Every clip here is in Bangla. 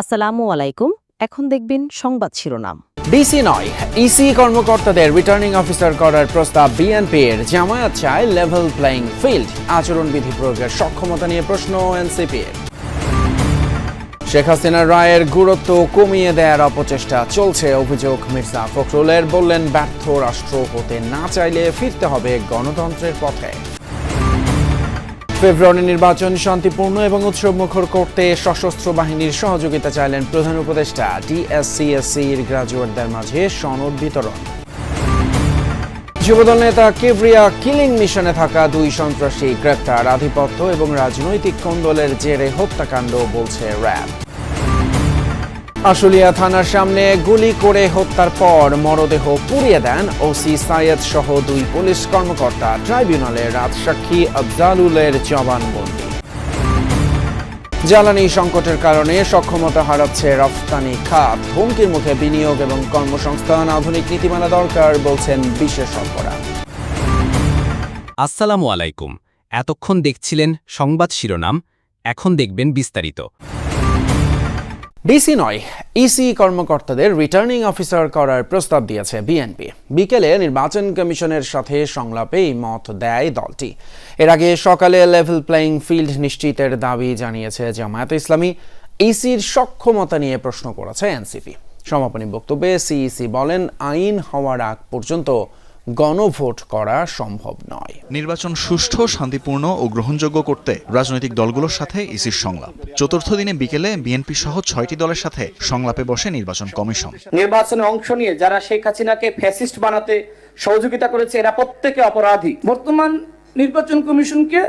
আসসালামু আলাইকুম। এখন দেখবেন সংবাদ শিরোনাম। ডিসি নয়, ইসি কর্মকর্তাদের রিটার্নিং অফিসার করার প্রস্তাব বিএনপির জামায়াত চায় লেভেল প্লেইং ফিল্ড আচরণবিধি প্রয়োগের সক্ষমতা নিয়ে প্রশ্ন এনসিপির শেখ হাসিনার রায়ের গুরুত্ব কমিয়ে দেওয়ার অপচেষ্টা চলছে অভিযোগ মির্জা ফখরুলের। বললেন, ব্যর্থ রাষ্ট্র হতে না চাইলে ফিরতে হবে গণতন্ত্রের পথে। ফেব্রুয়ারি নির্বাচন শান্তিপূর্ণ এবং উৎসবমুখর করতে সশস্ত্র বাহিনীর সহযোগিতা চাইলেন প্রধান উপদেষ্টা ডিএসসিএসসির গ্রাজুয়েটদের মাঝে সনদ বিতরণ। যুবদল নেতা কেভরিয়া কিলিং মিশনে থাকা দুই সন্ত্রাসী গ্রেপ্তার, আধিপত্য এবং রাজনৈতিক কোন্দলের জেরে হত্যাকাণ্ড, বলছে র্যাব। আশুলিয়া থানার সামনে গুলি করে হত্যার পর মরদেহ পুড়িয়ে দেন ওসি সাইয়েদ সহ দুই পুলিশ কর্মকর্তা। ট্রাইব্যুনালের রাজসাক্ষী আফজালুলের জবানবন্দি। জ্বালানি সংকটের কারণে সক্ষমতা হারাচ্ছে রফতানি খাত। হুমকির মুখে বিনিয়োগ এবং কর্মসংস্থান আধুনিক নীতিমালা দরকার বলছেন বিশেষজ্ঞরা। আসসালামু আলাইকুম। এতক্ষণ দেখছিলেন সংবাদ শিরোনাম, এখন দেখবেন বিস্তারিত। ডিসি নয়, ইসি কর্মকর্তাদের রিটার্নিং অফিসার করার প্রস্তাব দিয়েছে বিএনপি। বিকেলে নির্বাচন কমিশনের সাথে সংলাপে এই মত দেয় দলটি। এর আগে সকালে লেভেল প্লেইং ফিল্ড নিশ্চিতের দাবি জানিয়েছে জামায়াত ইসলামী। ইসির সক্ষমতা নিয়ে প্রশ্ন করেছে এনসিপি। সমাপনী বক্তব্যে সিইসি বলেন, আইন হওয়ার আগ পর্যন্ত গণভোট করা সম্ভব নয়। নির্বাচন সুষ্ঠু শান্তিপূর্ণ ও গ্রহণযোগ্য করতে রাজনৈতিক দলগুলোর সাথে ইসির সংলাপ। চতুর্থ দিনে বিকেলে বিএনপি সহ ছয়টি দলের সাথে সংলাপে বসে নির্বাচন কমিশন। নির্বাচনে অংশ নিয়ে যারা শেখ হাসিনাকে ফ্যাসিস্ট বানাতে সহযোগিতা করেছে এরা প্রত্যেকে অপরাধী। বর্তমান নির্বাচন কমিশনকে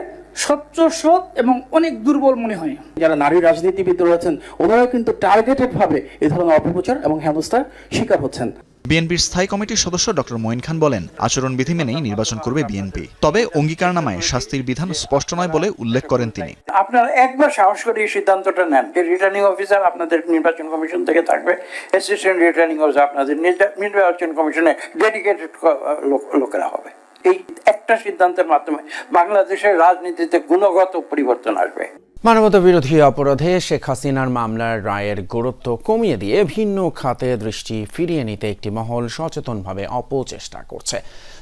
স্বচ্ছ সৎ এবং অনেক দুর্বল মনে হয়। যারা নারী রাজনীতিবিদ রয়েছেন ওনারাও কিন্তু টার্গেটেড ভাবে এই ধরনের অপপ্রচার এবং হেনস্থার শিকার হচ্ছেন। বিএনপির স্থায়ী কমিটির সদস্য ডক্টর মঈন খান বলেন, আচরণবিধি মেনেই নির্বাচন করবে বিএনপি। তবে অঙ্গীকারনামায় শাস্তির বিধান স্পষ্ট নয় বলে উল্লেখ করেন তিনি। আপনারা একবার সাহস করে এই সিদ্ধান্তটা নেন যে রিটার্নিং অফিসার আপনাদের নির্বাচন কমিশন থেকে থাকবে। অ্যাসিস্ট্যান্ট রিটার্নিং অফিসার আপনাদের নির্বা- নির্বাচন কমিশনে ডেডিকেটেড লোকেরা হবে। এই একটা সিদ্ধান্তের মাধ্যমে বাংলাদেশের রাজনীতিতে গুণগত পরিবর্তন আসবে। মানবতা বিরোধী অপরাধে শেখ হাসিনার মামলার রায়ের গুরুত্ব কমিয়ে দিয়ে ভিন্ন খাতে দৃষ্টি ফিরিয়ে নিতে একটি মহল সচেতনভাবে অপচেষ্টা করছে।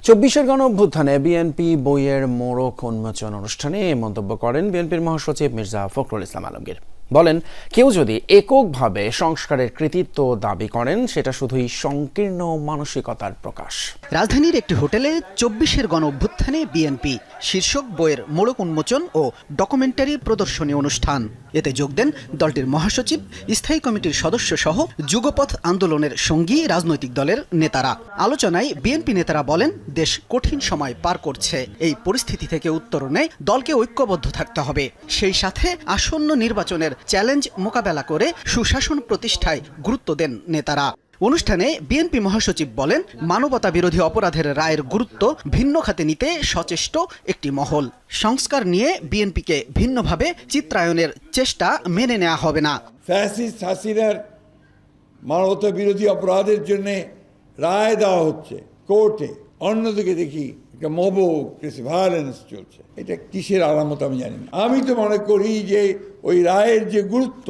চব্বিশের গণ অভ্যুত্থানে বিএনপি বইয়ের মোড়ক উন্মোচন অনুষ্ঠানে এ মন্তব্য করেন বিএনপির মহাসচিব মির্জা ফখরুল ইসলাম আলমগীর। বলেন, কেউ যদি এককভাবে সংস্কারের কৃতিত্ব দাবি করেন, সেটা শুধুই সংকীর্ণ মানসিকতার প্রকাশ। রাজধানীর একটি হোটেলে চব্বিশের গণ অভ্যুত্থানে বিএনপি, শীর্ষক বইয়ের মোড়ক উন্মোচন ও ডকুমেন্টারি প্রদর্শনী অনুষ্ঠান। এতে যোগ দেন দলটির মহাসচিব, স্থায়ী কমিটির সদস্য সহ যুগপথ আন্দোলনের সঙ্গী রাজনৈতিক দলের নেতারা। আলোচনায় বিএনপি নেতারা বলেন, দেশ কঠিন সময় পার করছে। এই পরিস্থিতি থেকে উত্তরণে দলকে ঐক্যবদ্ধ থাকতে হবে। সেই সাথে আসন্ন নির্বাচনের চ্যালেঞ্জ মোকাবেলা করে সুশাসন প্রতিষ্ঠায় গুরুত্ব দেন নেতারা। অনুষ্ঠানে বিএনপি মহাসচিব বলেন, মানবতা বিরোধী অপরাধের রায়ের গুরুত্ব ভিন্ন খাতে নিতে সচেষ্ট একটি মহল। সংস্কার নিয়ে বিএনপিকে ভিন্নভাবে চিত্রায়নের চেষ্টা মেনে নেওয়া হবে না। মানবতা বিরোধী অপরাধের জন্য রায় দেওয়া হচ্ছে কোর্টে। অন্যদিকে দেখি একটা মবক ভায়োলেন্স চলছে। এটা কিসের আলামত আমি জানি না। আমি তো মনে করি যে ওই রায়ের যে গুরুত্ব,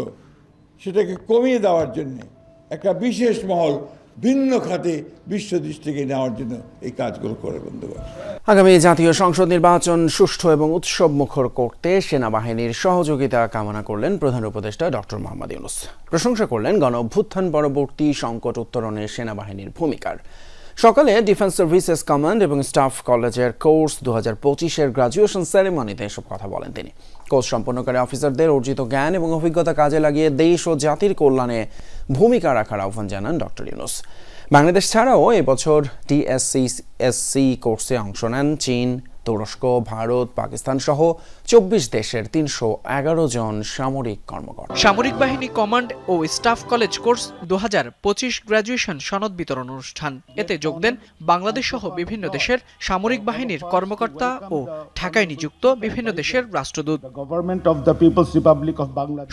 সেটাকে কমিয়ে দেওয়ার জন্যে একটা বিশেষ মহল ভিন্ন খাতে বিশ্ব দৃষ্টিকে নেওয়ার জন্য এই কাজগুলো করে বন্ধু আগামী জাতীয় সংসদ নির্বাচন সুষ্ঠু এবং উৎসব মুখর করতে সেনাবাহিনীর সহযোগিতা কামনা করলেন প্রধান উপদেষ্টা ডক্টর মোহাম্মদ ইউনুস। প্রশংসা করলেন গণ অভ্যুত্থান পরবর্তী সংকট উত্তরণে সেনাবাহিনীর ভূমিকার। সকালে ডিফেন্স সার্ভিসেস কমান্ড এবং স্টাফ কলেজের কোর্স দু হাজার পঁচিশের গ্রাজুয়েশন সেরেমনিতে এসব কথা বলেন তিনি। কোর্স সম্পন্নকারী অফিসারদের অর্জিত জ্ঞান এবং অভিজ্ঞতা কাজে লাগিয়ে দেশ ও জাতির কল্যাণে ভূমিকা রাখার আহ্বান জানান ডক্টর ইউনুস। বাংলাদেশ ছাড়াও এবছর টিএসসি এসসি কোর্সে অংশ নেন চীন তুরস্ক ভারত পাকিস্তান সহ চব্বিশ দেশের তিনশো এগারো জন সামরিক কর্মকর্তা। সামরিক বাহিনী কমান্ড ও স্টাফ কলেজ কোর্স দু হাজার পঁচিশ গ্র্যাজুয়েশন সনদ বিতরণ অনুষ্ঠান। এতে যোগ দেন বাংলাদেশ সহ বিভিন্ন দেশের সামরিক বাহিনীর কর্মকর্তা ও ঢাকায় নিযুক্ত বিভিন্ন দেশের রাষ্ট্রদূত।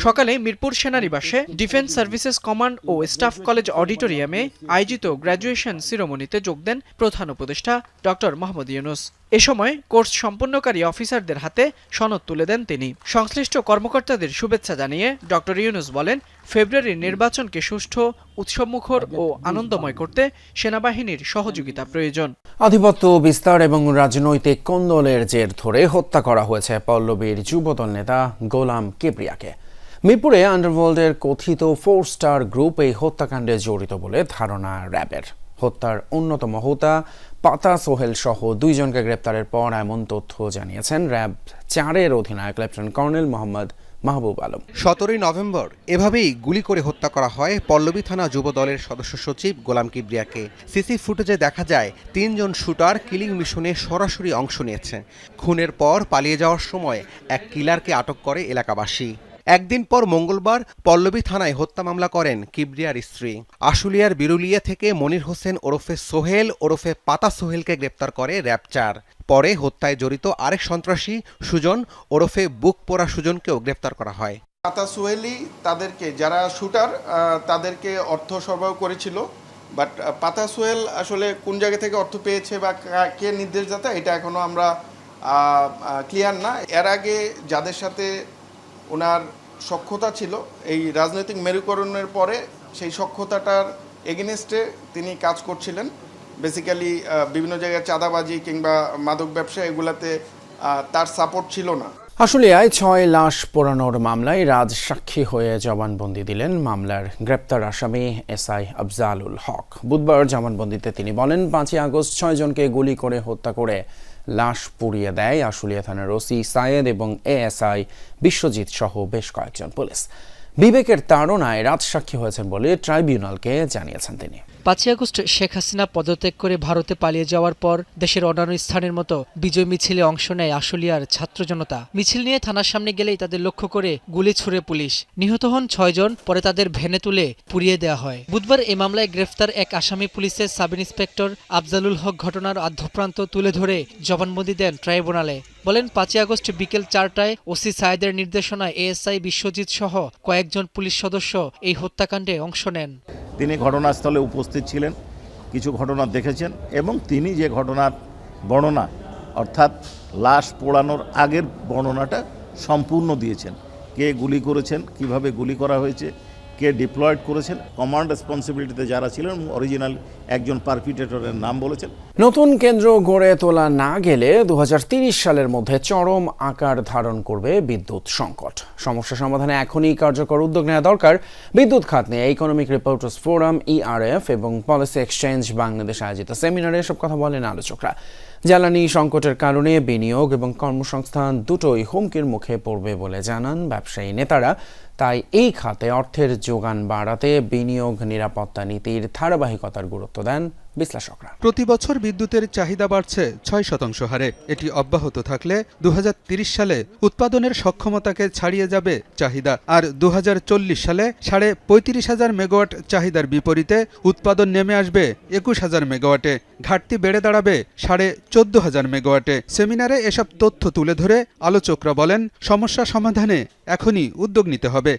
সকালে মিরপুর সেনানিবাসে ডিফেন্স সার্ভিসেস কমান্ড ও স্টাফ কলেজ অডিটোরিয়ামে আয়োজিত গ্র্যাজুয়েশন সিরোমনিতে যোগ দেন প্রধান উপদেষ্টা ডক্টর মোহাম্মদ ইউনুস। এ সময় কোর্স সম্পন্নকারী অফিসারদের হাতে সনদ তুলে দেন তিনি। সংশ্লিষ্ট কর্মকর্তাদের শুভেচ্ছা জানিয়ে ডক্টর ইউনুস বলেন ফেব্রুয়ারির নির্বাচনকে সুষ্ঠু উৎসবমুখর ও আনন্দময় করতে সেনাবাহিনীর সহযোগিতা প্রয়োজন। আধিপত্য, বিস্তার এবং রাজনৈতিক কোন্দলের জের ধরে হত্যা করা হয়েছে পল্লবীর যুবদল নেতা গোলাম কিবরিয়াকে মিরপুরে আন্ডারওয়ার্ল্ডের কথিত ফোর স্টার গ্রুপ এই হত্যাকাণ্ডে জড়িত বলে ধারণা র্যাবের। হত্যার অন্যতম হোতা পাতা সোহেল সহ দুইজনকে গ্রেপ্তারের পর এমন তথ্য জানিয়েছেন র্যাব চারের অধিনায়ক লেফটেন্যান্ট কর্নেল মোহাম্মদ মাহবুব আলম। সতেরোই নভেম্বর এভাবেই গুলি করে হত্যা করা হয় পল্লবী থানা যুব দলের সদস্য সচিব গোলাম কিবরিয়াকে। সিসি ফুটেজে দেখা যায়, তিনজন শুটার কিলিং মিশনে সরাসরি অংশ নিয়েছে। খুনের পর পালিয়ে যাওয়ার সময় এক কিলারকে আটক করে এলাকাবাসী। একদিন পর মঙ্গলবার পল্লবী থানায় হত্যা মামলা করেন কিবরিয়ার স্ত্রী। আশুলিয়ার বিরুলিয়া থেকে মনির হোসেন ওরফে সোহেল, ওরফে পাতা সোহেলকে গ্রেপ্তার করে র্যাপচার। পরে হত্যায় জড়িত আরেক সন্ত্রাসী সুজন, ওরফে বুক পোড়া সুজনকেও গ্রেপ্তার করা হয়। পাতা সোহেলি তাদেরকে, যারা শুটার তাদেরকে অর্থ সরবরাহ করেছিল। বাট পাতা সোহেল আসলে কোন জায়গা থেকে অর্থ পেয়েছে বা কা- কে নির্দেশদাতা, এটা এখনও আমরা ক্লিয়ার না। এর আগে যাদের সাথে ওনার সক্ষতা ছিল। এই রাজনৈতিক মেরুকরণের পরে সেই সক্ষতাটার এগেনস্টে তিনি কাজ করছিলেন। বেসিক্যালি বিভিন্ন জায়গায় চাঁদাবাজি কিংবা মাদক ব্যবসা এগুলাতে তার সাপোর্ট ছিল না। আশুলিয়ায় ছয় লাশ পোড়ানোর মামলায় রাজ সাক্ষী হয়ে জবানবন্দি দিলেন মামলার গ্রেপ্তার আসামি এসআই আফজালুল হক। বুধবার জবানবন্দিতে তিনি বলেন, পাঁচই আগস্ট ছয়জনকে গুলি করে হত্যা করে লাশ পুড়িয়ে দেয় আশুলিয়া থানার ওসি সায়েদ এবং এএসআই বিশ্বজিৎ সহ বেশ কয়েকজন পুলিশ। বিবেকের তাড়নায় রাত সাক্ষী হয়েছেন বলে ট্রাইব্যুনালকে জানিয়েছেন তিনি। পাঁচই আগস্ট শেখ হাসিনা পদত্যাগ করে ভারতে পালিয়ে যাওয়ার পর দেশের অন্যান্য স্থানের মতো বিজয় মিছিলে অংশ নেয় আশুলিয়ার ছাত্র জনতা। মিছিল নিয়ে থানার সামনে গেলেই তাদের লক্ষ্য করে গুলি ছুড়ে পুলিশ। নিহত হন ছয়জন পরে তাদের ভেনে তুলে পুড়িয়ে দেওয়া হয়। বুধবার এ মামলায় গ্রেফতার এক আসামি পুলিশের সাব ইন্সপেক্টর আফজালুল হক ঘটনার আদ্যপ্রান্ত তুলে ধরে জবানবন্দি দেন ট্রাইব্যুনালে। বলেন, পাঁচই আগস্ট বিকেল চারটায় ওসি সায়েদের নির্দেশনায় এএসআই বিশ্বজিৎ সহ কয়েকজন পুলিশ সদস্য এই হত্যাকাণ্ডে অংশ নেন। তিনি ঘটনাস্থলে উপস্থিত ছিলেন, কিছু ঘটনা দেখেছেন এবং তিনি যে ঘটনার বর্ণনা, অর্থাৎ লাশ পোড়ানোর আগের বর্ণনাটা সম্পূর্ণ দিয়েছেন। কে গুলি করেছেন, কীভাবে গুলি করা হয়েছে কে ডিপ্লয়েড করেছেন কমান্ড রেসপন্সিবিলিটিতে যারা ছিলেন অরিজিনাল একজন পারপিটেটরের নাম বলেছেন। নতুন কেন্দ্র গড়ে তোলা না গেলে দু সালের মধ্যে চরম আকার ধারণ করবে বিদ্যুৎ সংকট। সমস্যা সমাধানে এখনই কার্যকর উদ্যোগ নেওয়া দরকার। বিদ্যুৎ খাত নিয়ে ইকোনমিক রিপোর্টার্স ফোরাম ইআরএফ এবং পলিসি এক্সচেঞ্জ বাংলাদেশ আয়োজিত সেমিনারে এসব কথা বলেন আলোচকরা। জ্বালানি সংকটের কারণে বিনিয়োগ এবং কর্মসংস্থান দুটোই হুমকির মুখে পড়বে বলে জানান ব্যবসায়ী নেতারা। তাই এই খাতে অর্থের যোগান বাড়াতে বিনিয়োগ নিরাপত্তা নীতির ধারাবাহিকতার গুরুত্ব দেন বিশ্লেষকরা। প্রতি বছর বিদ্যুতের চাহিদা বাড়ছে ছয় শতাংশ হারে। এটি অব্যাহত থাকলে দু সালে উৎপাদনের সক্ষমতাকে ছাড়িয়ে যাবে চাহিদা, আর দু হাজার চল্লিশ সালে সাড়ে পঁয়ত্রিশ হাজার মেগাওয়াট চাহিদার বিপরীতে উৎপাদন নেমে আসবে একুশ হাজার মেগাওয়াটে। ঘাটতি বেড়ে দাঁড়াবে সাড়ে চোদ্দ হাজার মেগাওয়াটে। সেমিনারে এসব তথ্য তুলে ধরে আলোচকরা বলেন, সমস্যা সমাধানে এখনই উদ্যোগ নিতে হবে।